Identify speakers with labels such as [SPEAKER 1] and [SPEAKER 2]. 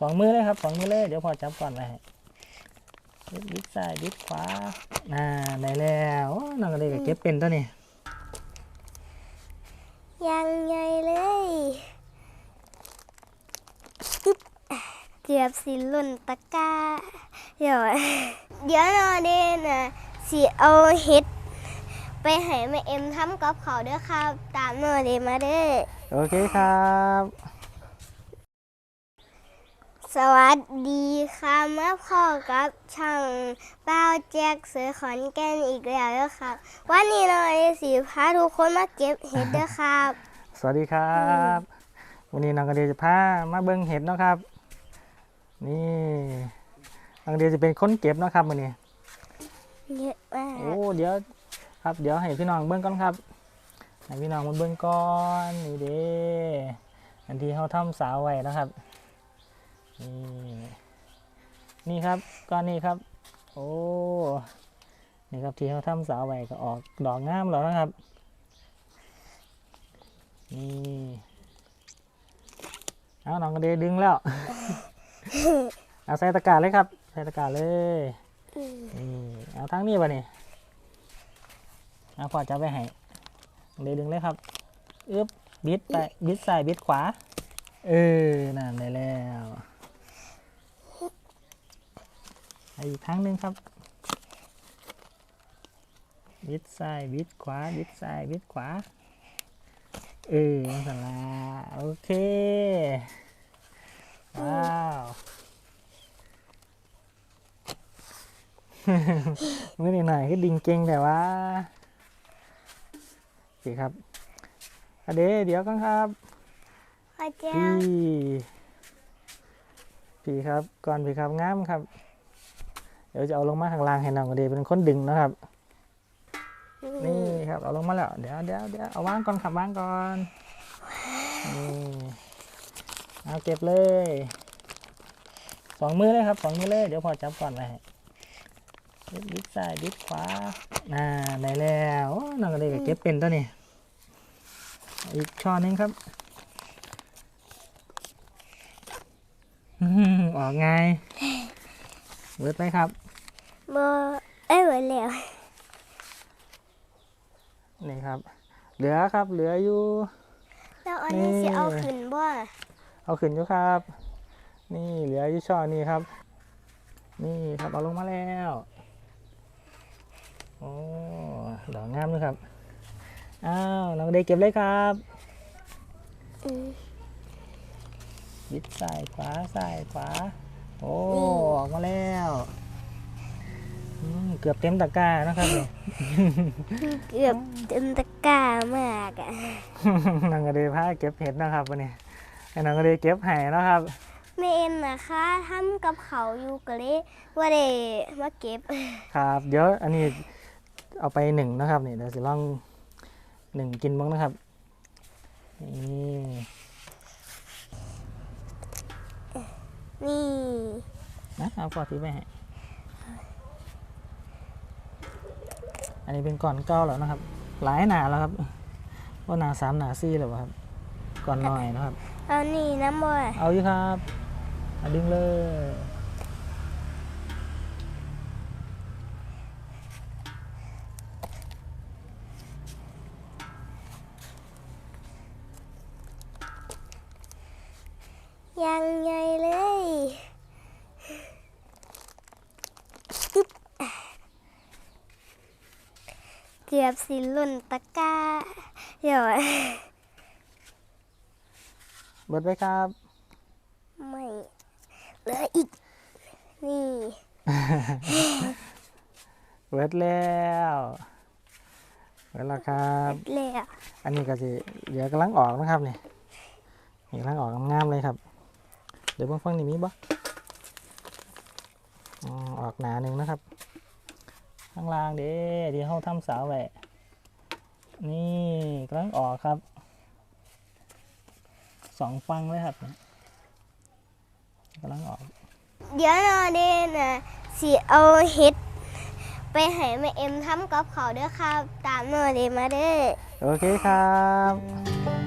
[SPEAKER 1] สองมือเลยครับสองมือเลยเดี๋ยวพอจับก่อนไปให้บิดบิดซ้ายบิดขวาอ่าได้แล้วโอ้น้องก็เลยก็เก็บเป็นตัวนี้
[SPEAKER 2] ยังไงเลยอึ๊บเกือบสิหล่นตะกร้าเดี๋ยวเดี๋ยวนอเดนน่ะสิเอาเห็ดไปให้แม่เอ็มทำกับเขาวเด้อครับ ตามนอเดนมาเด้อ
[SPEAKER 1] โอเคครับ
[SPEAKER 2] สวัสดีค่ะมาพ่อกับช่างเป้าแจ็คเสือขอนแก่นอีกแล้วเด้อครับ วันนี้เราได้สีพาทุกคนมาเก็บเห็ดเด้อครับ
[SPEAKER 1] สวัสดีครับ วันนี้น้องก็เลยจะพามาเบิ้งเห็ดเนาะครับ นี่น้องก็เลยจะเป็นคนเก็บเนาะครับวันนี้
[SPEAKER 2] เยอะมาก
[SPEAKER 1] โอ้เดี๋ยวครับเดี๋ยวให้พี่น้องเบิ้งก่อนครับให้พี่น้องมันเบิ้งก่อนนี่เด้อันที่เขาทำสาวไว้นะครับ นี่นี่ครับก้อนนี้ครับ โอ้นี่ครับที่เขาทำสาวไว้ก็ออกดอกงามแล้วนะครับ นี่เอาน้องกระเดดึงแล้วเอาใส่ตะกร้าเลยครับใส่ตะกร้าเลยนี่เอาทั้งนี้ป่ะนี่เอาพอจะไปให้เดยดึงเลยครับอึ๊บบิดไปบิดซ้ายบิดขวาเออนั่นได้แล้วเอาอีกครั้งหนึ่งครับ บิดซ้ายบิดขวา บิดซ้ายบิดขวา เออสลาโอเค ว้าวมื่อนี่หน่อยคือดิงเก่งแต่ว่าสิครับอะเดเดี๋ยวกันครับ
[SPEAKER 2] พระเจ้า
[SPEAKER 1] พี่พี่ครับ ก่อนพี่ครับงามครับเดี๋ยวจะเอาลงมาข้างล่างให้น้องอเดเป็นคนดึงนะครับ นี่ครับเอาลงมาแล้ว เดี๋ยวเดี๋ยวเดี๋ยวเอาวางก่อนครับวางก่อนนี่เอาเก็บเลยสองมือเลยครับสองมือเลยเดี๋ยวพอจับก่อนไปให้บิดบิดซ้ายบิดขวาอ่าได้แล้วน้องก็เลยก็เก็บเป็นตัวนี้อีกช่อหนึงครับอ๋อหือออกไงเวิร์ดไปครับ
[SPEAKER 2] บเอ้ยเหมือนแล้ว
[SPEAKER 1] นี่ครับ เหลือครับเหลืออยู่
[SPEAKER 2] แล้วอันนี้
[SPEAKER 1] นี่
[SPEAKER 2] สิเอาขึ้นบ่
[SPEAKER 1] เอาขึ้นอยู่ครับ นี่เหลืออยู่ช่อนี้ครับ นี่ครับเอาลงมาแล้วโอ้ดอกงามเลยครับอ้าวน้องเด็กเก็บเลยครับ
[SPEAKER 2] อืม
[SPEAKER 1] ยิดซ้ายขวาซ้ายขวา โอ้ออกมาแล้วอืม เกือบเต็มตะกร้านะครับเนี่ย
[SPEAKER 2] เกือบเต็มตะกร้ามากอะ
[SPEAKER 1] นางกระเดยผ้าเก็บเห็ดนะครับวันนี้ให้นางกระเดยเก็บไห่นะครับ
[SPEAKER 2] แม่เอ็มนะคะทำกับเขาวอยู่ก็เลยว่าได้มาเก็บ
[SPEAKER 1] ครับ เดี๋ยวอันนี้เอาไปหนึ่งนะครับนี่เดี๋ยวสิลองหนึ่งกินบ้างนะครับนี่
[SPEAKER 2] นี่
[SPEAKER 1] นะเอาพอที่ไปให้ อันนี้เป็นก่อนเก้าแล้วนะครับ หลายหนาแล้วครับว่าหนาสามหนาสี่แล้วครับ ก่อนหน่อยนะครับ
[SPEAKER 2] เอานี่น้ำบ่
[SPEAKER 1] เอาอยู่ครับเอาดึงเลย
[SPEAKER 2] ยังไงเลยอึ๊บเกือบสิหล่นตะกร้าเดี๋ยว
[SPEAKER 1] เบิดไปครับ
[SPEAKER 2] ไม่เหลืออีก นี่
[SPEAKER 1] เบิดแล้วเบิดแล้วครับ
[SPEAKER 2] แล้ว
[SPEAKER 1] อันนี้ก็สิเดี๋ยวกำลังออกนะครับนี่นี่กำลังออกงามๆเลยครับ เดี๋ยวเบางฟังนี่มีบ่อ๋อออกหนาหนึ่งนะครับ ข้างล่างเด้ที่เขาทำเสาไว้นี่กำลังออกครับสองฟังเลยครับเนี่ยกำลังออก
[SPEAKER 2] เดี๋ยวนอเดนน่ะสิเอาเห็ดไปให้แม่เอ็มทำกับเขาวเด้อครับ ตามนอเดนมาเด้อ
[SPEAKER 1] โอเคครับ